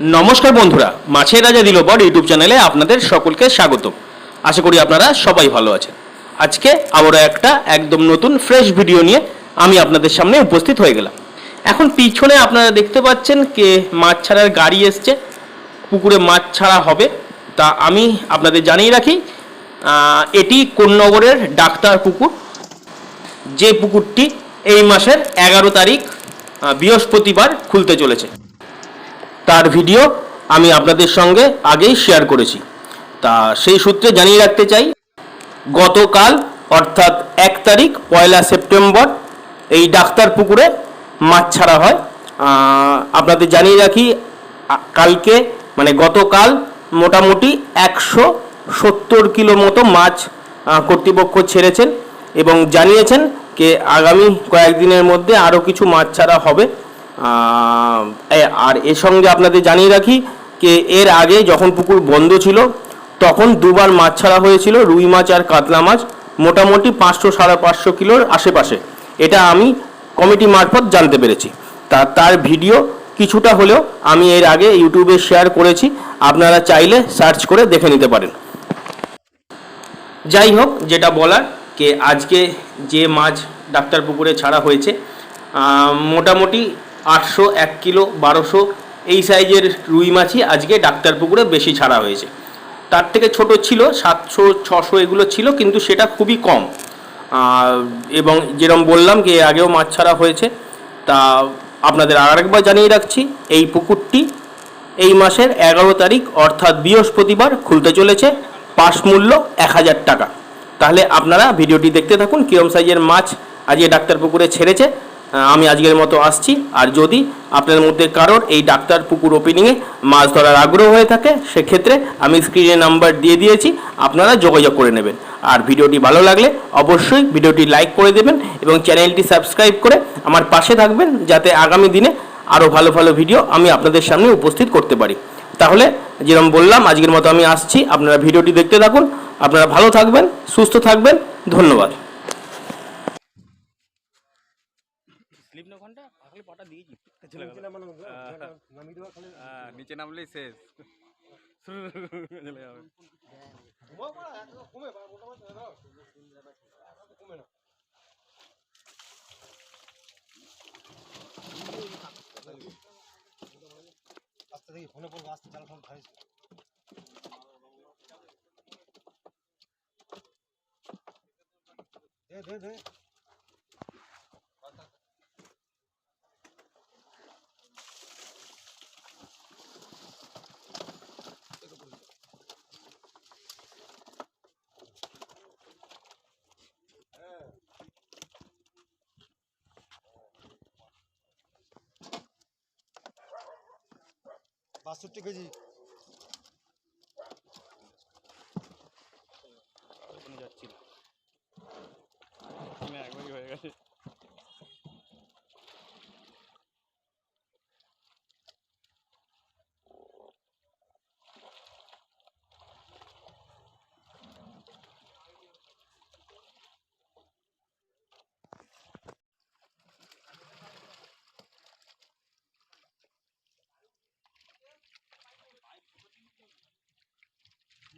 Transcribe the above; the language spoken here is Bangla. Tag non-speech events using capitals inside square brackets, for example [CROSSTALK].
নমস্কার বন্ধুরা, মাছের রাজা দিলবর ইউটিউব চ্যানেলে আপনাদের সকলকে স্বাগত আশা করি আপনারা সবাই ভালো আছেন। আজকে আবারও একটা একদম নতুন ফ্রেশ ভিডিও নিয়ে আমি আপনাদের সামনে উপস্থিত হয়ে গেলাম। এখন পিছনে আপনারা দেখতে পাচ্ছেন কে মাছ ছাড়ার গাড়ি এসছে, পুকুরে মাছ ছাড়া হবে। তা আমি আপনাদের জানিয়ে রাখি এটি কোন্নগরের ডাক্তার পুকুর। যে পুকুরটি এই মাসের এগারো তারিখ বৃহস্পতিবার খুলতে চলেছে। তার ভিডিও আমি আপনাদের সঙ্গে আগেই শেয়ার করেছি। তা সেই সূত্রে জানিয়ে রাখতে চাই, গতকাল, অর্থাৎ এক তারিখ, পয়লা সেপ্টেম্বর, এই ডাক্তার পুকুরে মাছ ছাড়া হয়। আপনাদের জানিয়ে রাখি কালকে মানে গতকাল মোটামুটি একশো সত্তর কিলো মতো মাছ কর্তৃপক্ষ ছেড়েছেন এবং জানিয়েছেন যে আগামী কয়েকদিনের মধ্যে আরও কিছু মাছ ছাড়া হবে। আর এর সঙ্গে আপনাদের জানিয়ে রাখি যে এর আগে যখন পুকুর বন্ধ ছিল, তখন দুবার মাছ ছাড়া হয়েছিল, রুই মাছ আর কাতলা মাছ, মোটামুটি পাঁচশো সাড়ে পাঁচশো কিলোর আশেপাশে। এটা আমি কমিটি মারফত জানতে পেরেছি। তা, তার ভিডিও কিছুটা হলেও আমি এর আগে ইউটিউবে শেয়ার করেছি। আপনারা চাইলে সার্চ করে দেখে নিতে পারেন। যাই হোক, যেটা বলার কে আজকে যে মাছ ডাক্তার পুকুরে ছাড়া হয়েছে মোটামুটি আটশো, এক কিলো, বারোশো, এই সাইজের রুই মাছই আজকে ডাক্তার পুকুরে বেশি ছাড়া হয়েছে। তার থেকে ছোট ছিল, সাতশো, ছশো এগুলো ছিল, কিন্তু সেটা খুবই কম। এবং যেরকম বললাম যে আগেও মাছ ছাড়া হয়েছে, তা আপনাদের আরেকবার জানিয়ে রাখছি, এই পুকুরটি এই মাসের এগারো তারিখ, অর্থাৎ বৃহস্পতিবার, খুলতে চলেছে, পাস মূল্য এক হাজার টাকা। তাহলে আপনারা ভিডিওটি দেখতে থাকুন, কিরম সাইজের মাছ আজকে ডাক্তার পুকুরে ছেড়েছে আমি আজকের মতো আসছি। আর যদি আপনার মধ্যে কারোর এই ডাক্তার পুকুর ওপেনিংয়ে মাছ ধরার আগ্রহ হয়ে থাকে, সেক্ষেত্রে আমি স্ক্রিনে নাম্বার দিয়ে দিয়েছি, আপনারা যোগাযোগ করে নেবেন। আর ভিডিওটি ভালো লাগলে অবশ্যই ভিডিওটি লাইক করে দেবেন এবং চ্যানেলটি সাবস্ক্রাইব করে আমার পাশে থাকবেন, যাতে আগামী দিনে আরও ভালো ভালো ভিডিও আমি আপনাদের সামনে উপস্থিত করতে পারি। তাহলে যেরকম বললাম, আজকের মতো আমি আসছি। আপনারা ভিডিওটি দেখতে থাকুন। আপনারা ভালো থাকবেন, সুস্থ থাকবেন। ধন্যবাদ হ্যাঁ, [LAUGHS] নিচে নামলেই শেষ চলে যাবে আস্তে দেখি ফোনে পড়ব আস্তে চাল ফোন খাইছি দে দে দে। বাষট্টি কেজি। যাচ্ছি একবারই হয়ে গেছে।